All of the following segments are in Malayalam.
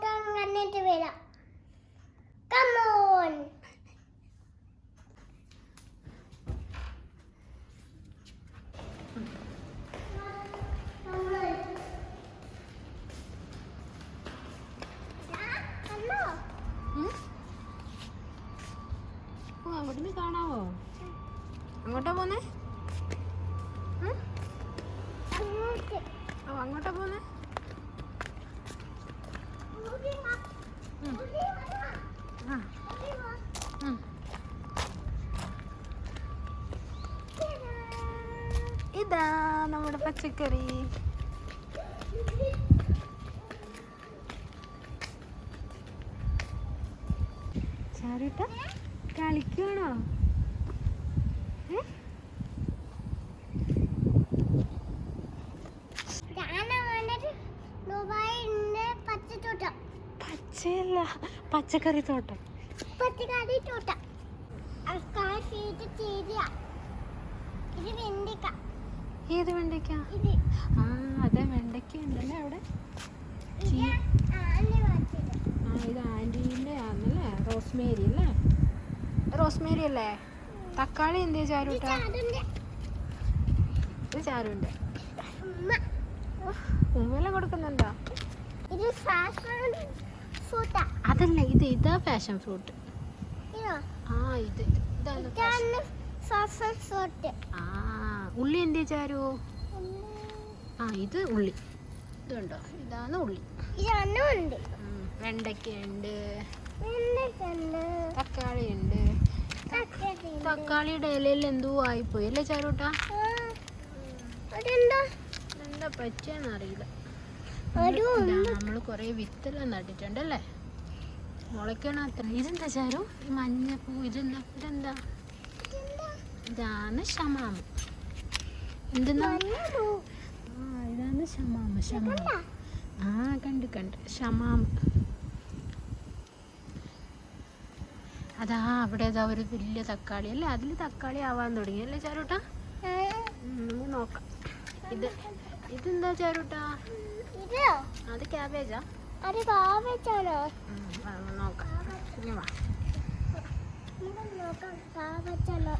ഫോട്ടോ കണ്ടിട്ട് വരാം കമോൺ ഇതാ നമ്മുടെ പച്ചക്കറി. ചാരുട്ട കളിക്കുവാണോ? ഏ? പച്ചയല്ല പച്ചക്കറി തോട്ടം. പച്ചക്കറി തോട്ടം ഏത് വെണ്ടയ്ക്ക? ആ അതെ വെണ്ടയ്ക്ക ഉണ്ടല്ലേ അവിടെ ആ ഇത് ആന്റീന്റെ ആണല്ലേ റോസ്മേരി അല്ലേ? റോസ്മേരി അല്ലേ? തക്കാളി എന്തേ ചാരുട്ട? ഇത് ചാരുണ്ട് ഉമ്മ. ഉമ്മെല്ലാം കൊടുക്കുന്നുണ്ടോ? ഇത് ഇത് ഫാഷൻ ഫ്രൂട്ട് ആ ഇത് ആ ഉള്ളി എന്തേ ചാരു? ആ ഇത് ഉള്ളി. ഇതുണ്ടോ? ഇതാണ് ഉള്ളി. വെണ്ടക്കുണ്ട് വെണ്ടയ്ക്കുണ്ട് തക്കാളി ഉണ്ട് തക്കാളി തക്കാളിയുടെ ഇലയിൽ എന്തോ ആയിപ്പോയി അല്ലേ ചാരൂട്ടാ? എന്താ പറ്റിയെന്നറിയില്ല നമ്മൾ കുറെ വിത്തെല്ലാം നട്ടിട്ടുണ്ടല്ലേ മുളയ്ക്കണ അത്ര. ഇതെന്താ ചാരു? ഈ മഞ്ഞപ്പൂ ഇതെന്താ? ഇതെന്താ? ഇതാണ് ഷമാമ. എന്തെന്നാ? ഇതാണ് ഷമാമ് ഷമാമ്. ആ കണ്ട് കണ്ട്. ഷമാമ. അതാ അവിടെ അതാ ഒരു വലിയ തക്കാളി. അല്ലേ? അതിൽ തക്കാളി ആവാൻ തുടങ്ങി. അല്ലേ ചാരൂട്ടാ? നമുക്ക് നോക്കാം. ഇത് ഇതെന്താ ചാരൂട്ടാ? അത് ക്യാബേജാ അത് കാവച്ചാണോ ഉം, വാ, വാ, നോക്കാം ഇനി വാ നമുക്ക് നോക്കാം കാവച്ചാണോ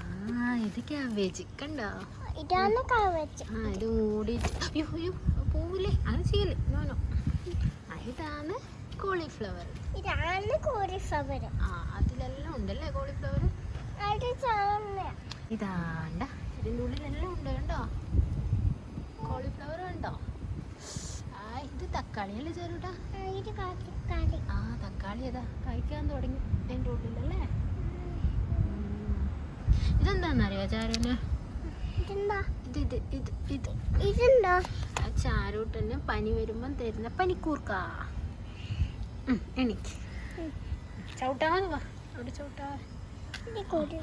ആ ഇത് ക്യാബേജ് കണ്ടോ? ഇതാണ് ക്യാബേജ് ആ ഇത് മൂടിയിട്ട്. അയ്യോ അയ്യോ പോവില്ലേ അത് ചെയ്യല്ലേ? നോനോ ഇതാണ് കോളിഫ്ലവർ ഇതാണ് കോളിഫ്ലവർ ആ അതിലെല്ലാം ഉണ്ടല്ലേ കോളിഫ്ലവർ ഇതാണ്ട. ഇതിന്റെ ഉള്ളിലെല്ലാം ഉണ്ട് കണ്ടോ? കോളിഫ്ലവർ കണ്ടോ ആ ഇത് തക്കാളി അല്ലേ ചേരൂട്ടാ? ആ തക്കാളി. ഏതാ കഴിക്കാൻ തുടങ്ങി. അതിന്റെ ഉള്ളിലല്ലേ. ഇതെന്താണെന്നറിയോ ചാരുവിന്? ചാരൂട്ടന് പനി വരുമ്പം തരുന്ന പനിക്കൂർക്ക. എനിക്ക് ഉം. വാ. അവിടെ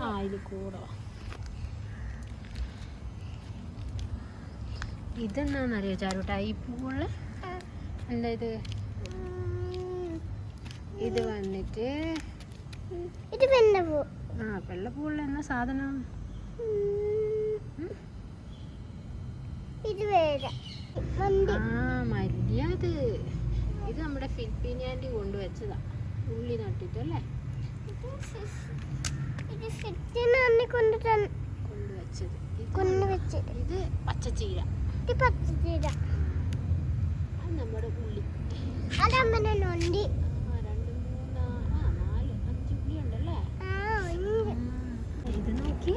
ആ ഇത് കൂടോ ചാരൂട്ട ഈ പൂൾ എന്താ ഇത്? ഇത് വന്നിട്ട് ഇത് വെണ്ണപ്പൂ ആ വെള്ളപ്പൂവുള്ള എന്ന സാധനം ഇത് വേറെ ആ മല്ലിയത് ഇത് നമ്മുടെ ഫിലിപ്പീനി ആന്റി കൊണ്ടുവച്ചതാ. ഉള്ളി നട്ടിട്ടല്ലേ? ഇത് ഫിഷ് ഇത് കൊണ്ടുവച്ചത്. കൊണ്ടുവച്ചത്. പച്ചച്ചീര. ഇത് പച്ചച്ചീര. നമ്മുടെ ഉള്ളി. അതമ്മനെ നൊണ്ടി ആ രണ്ട് മൂന്ന് ആ നാല് അഞ്ച് ഉള്ളി ഉണ്ടല്ലേ ആ ഉണ്ട് ആ, ഇത് നോക്കി.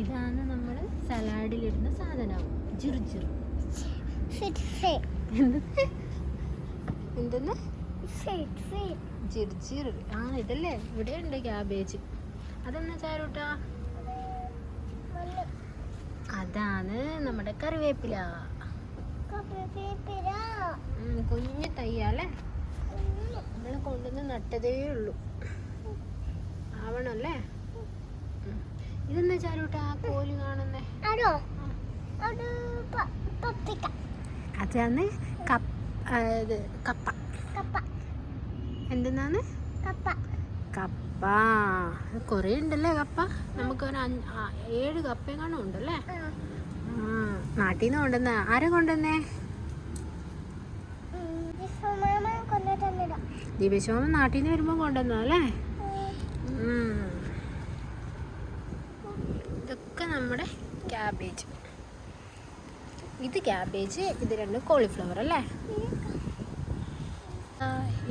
ഇതാണ് നമ്മൾ സലാഡിലിടുന്ന സാധനം. ജിർജിർ എന്തെന്ന്? ജിർജിർ ആ ഇതല്ലേ? ഇവിടെ ഉണ്ട് ക്യാബേജ്. അതെന്നാ ചാരൂട്ടാ? അതാണ് നമ്മുടെ കറിവേപ്പില. കുഞ്ഞു തയ്യാലേ നമ്മൾ കൊണ്ടുവന്ന് നട്ടതേ ഉള്ളൂ ആവണല്ലേ. ഇതെന്നാ ആ കോൽ കാണുന്നേ. അതോ? അതാണ് കപ്പ കപ്പ. കപ്പ. എന്തെന്നാണ്? കപ്പ. കപ്പ. കുറേ ഉണ്ടല്ലേ കപ്പ? നമുക്ക് ഒരു ഏഴ് കപ്പയും ഉണ്ടല്ലേ? ആ. ആ നാട്ടിൽ നിന്ന് കൊണ്ടുവന്ന ആരാ കൊണ്ടുവന്നേ? കൊണ്ട് നാട്ടിൽ നിന്ന് വരുമ്പോൾ കൊണ്ടുവന്നതല്ലേ നമ്മുടെ ക്യാബേജ് ഇത് ക്യാബേജ് ഇത് രണ്ട് കോളിഫ്ലവർ അല്ലേ?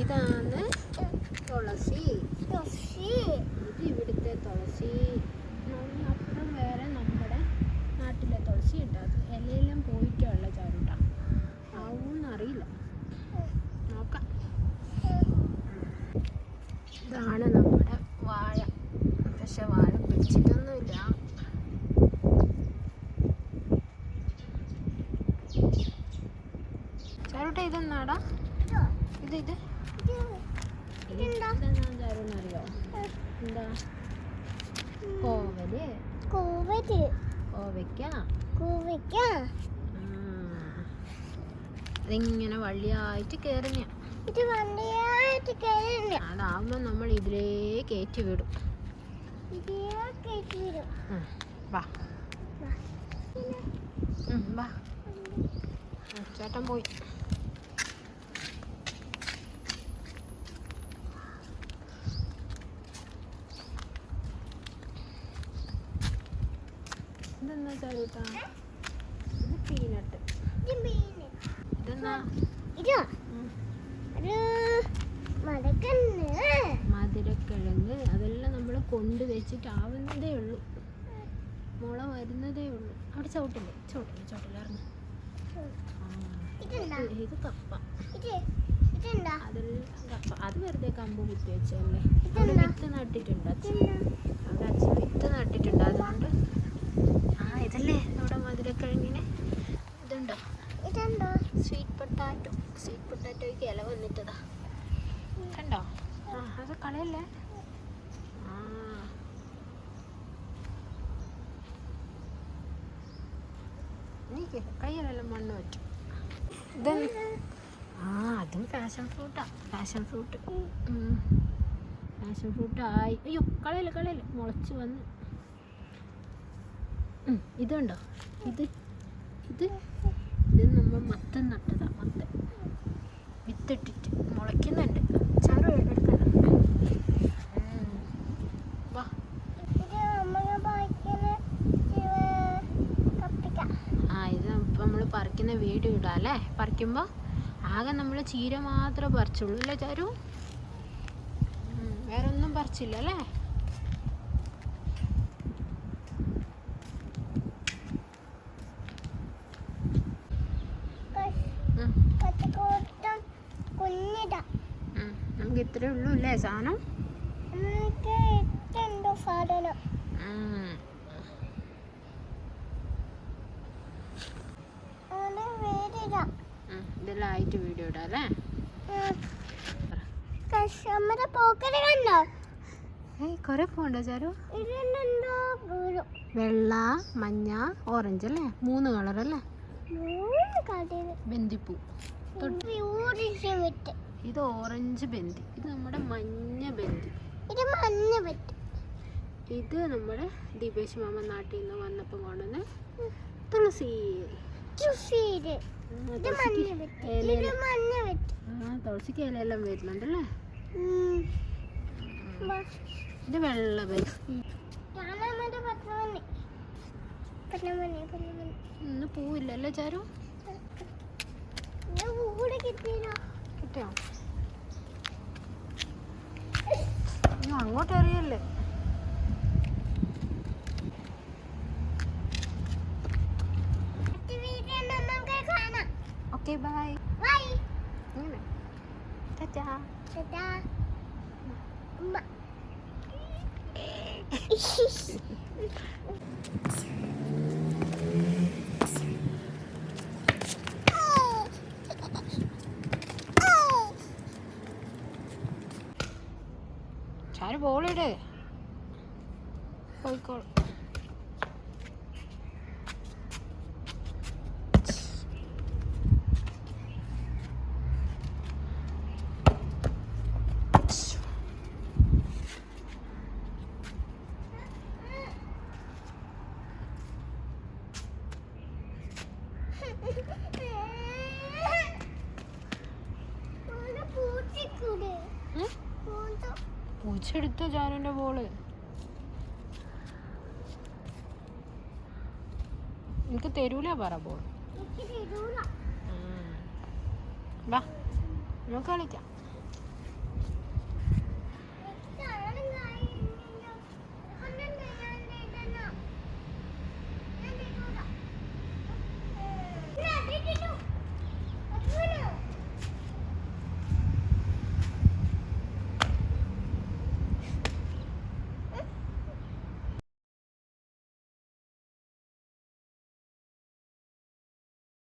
ഇതാണ് തുളസി. തുളസി. ഇത് ഇവിടുത്തെ തുളസി. അപ്പുറം വേറെ നമ്മുടെ നാട്ടിലെ തുളസി ഉണ്ടാകും ഇലയെല്ലാം പോയിട്ടുള്ള ചാരുട്ട. ആവൂന്നറിയില്ല. നോക്കാം. ഇതാണ് നമ്മുടെ വാഴ. പക്ഷെ വാഴ പിടിച്ചിട്ടൊന്നുമില്ല ചാരുട്ട ഇതെന്നാടാ ഇത് ഇത്? ഇതെന്താ? ചാരുന്നറിയോ എന്താ? കോവൽ. കോവര് കോവയ്ക്ക. കോവയ്ക്ക. ഉം. അതിങ്ങനെ വള്ളിയായിട്ട് കയറുന്ന ഇത് അതാവുമ്പോ നമ്മൾ ഇതിലേ കയറ്റി വിടും. കയറ്റി വിടും. വാ. ഉം, വാ. ചേട്ടൻ പോയി. ഇത് പീനട്ട് ഇതെന്നാ മധുരക്കിഴങ്ങ്. അതെല്ലാം നമ്മൾ കൊണ്ട് വെച്ചിട്ടാവുന്നതേ ഉള്ളൂ. മുള വരുന്നതേ ഉള്ളൂ. അവിടെ ചവിട്ടില്ലേ? ചവിട്ടില്ല? ചവിട്ടില്ല? ഇത് കപ്പ. അതെല്ലാം അത് വെറുതെ കമ്പ് കുത്തി വെച്ചല്ലേ അവിടെ? വിത്ത് നട്ടിട്ടുണ്ട് അച്ഛൻ. അവിടെ അച്ഛൻ വിത്ത് നട്ടിട്ടുണ്ട്. അതുകൊണ്ട് ഇതല്ലേ നമ്മുടെ മധുരക്കിഴങ്ങിന് ഇതുണ്ടോ? ഇതുണ്ടോ? സ്വീറ്റ് പൊട്ടാറ്റോ സ്വീറ്റ് പൊട്ടാറ്റോയ്ക്ക് ഇല വന്നിട്ടതാ. കണ്ടോ? ആ അത് കളയല്ലേ? നീക്ക് കയ്യിലെല്ലാം മണ്ണ് പറ്റും ആ അതും പാഷൻ ഫ്രൂട്ടാ പാഷൻ ഫ്രൂട്ട് പാഷൻ ഫ്രൂട്ട് ആയി. അയ്യോ കളയല്ലേ കളയല്ലേ? മുളച്ച് വന്ന്. ഇതുണ്ടോ ഇത് ഇത് ഇത് നമ്മൾ മത്തൻ നട്ടതാണ് മത്തൻ. വിത്തിട്ടിട്ട് മുളയ്ക്കുന്നുണ്ട്. ആ ഇത് നമ്മൾ പറിക്കുന്ന വീഡിയോ ഇടാം അല്ലേ? പറിക്കുമ്പോൾ ആകെ നമ്മൾ ചീര മാത്രമേ പറിച്ചുള്ളൂ അല്ലേ ചാരു? വേറൊന്നും പറിച്ചില്ല അല്ലേ? നമുക്ക് ഇത്രേ ഉള്ളൂ അല്ലേ സാധനം? സാധനം. ഇതെല്ലാം ആയിട്ട് വീഡിയോ ഇടാം അല്ലേ? കസ്റ്റമറെ പോക്കറ്റ് കണ്ടോ? ഏയ് കുറേ പോകണ്ടോ ചാരു? ഇതിലുണ്ടോ വെള്ള മഞ്ഞ ഓറഞ്ച് അല്ലേ? മൂന്ന് കളർ അല്ലേ ബന്ദിപ്പൂ. ഇത് ഓറഞ്ച് ബന്തി ഇത് നമ്മുടെ മഞ്ഞ ബന്തി ഇത് മഞ്ഞ ബന്തി ഇത് നമ്മുടെ ദീപേശ് മാമ നാട്ടിൽ നിന്ന് വന്നപ്പോൾ കൊണ്ടുവന്ന തുളസി. തുളസിക്ക് ഇലയെല്ലാം- വരുന്നുണ്ടല്ലേ. ഇത് വെള്ള ഇന്ന് പൂവില്ലല്ലേ ചാരു? കിട്ടിയോ? അങ്ങോട്ട് എറിയല്ലേ? Okay bye. ബൈ. ടാറ്റാ. ചേട്ടാ ഉമ്മ. ബോളിട്. പോയിക്കോളൂ. പൂച്ചക്കൂട് ഉം? ജാനുന്റെ ബോൾ എനിക്ക് തരൂല പറ ബോൾ വാ നമുക്ക് കളിക്കാം.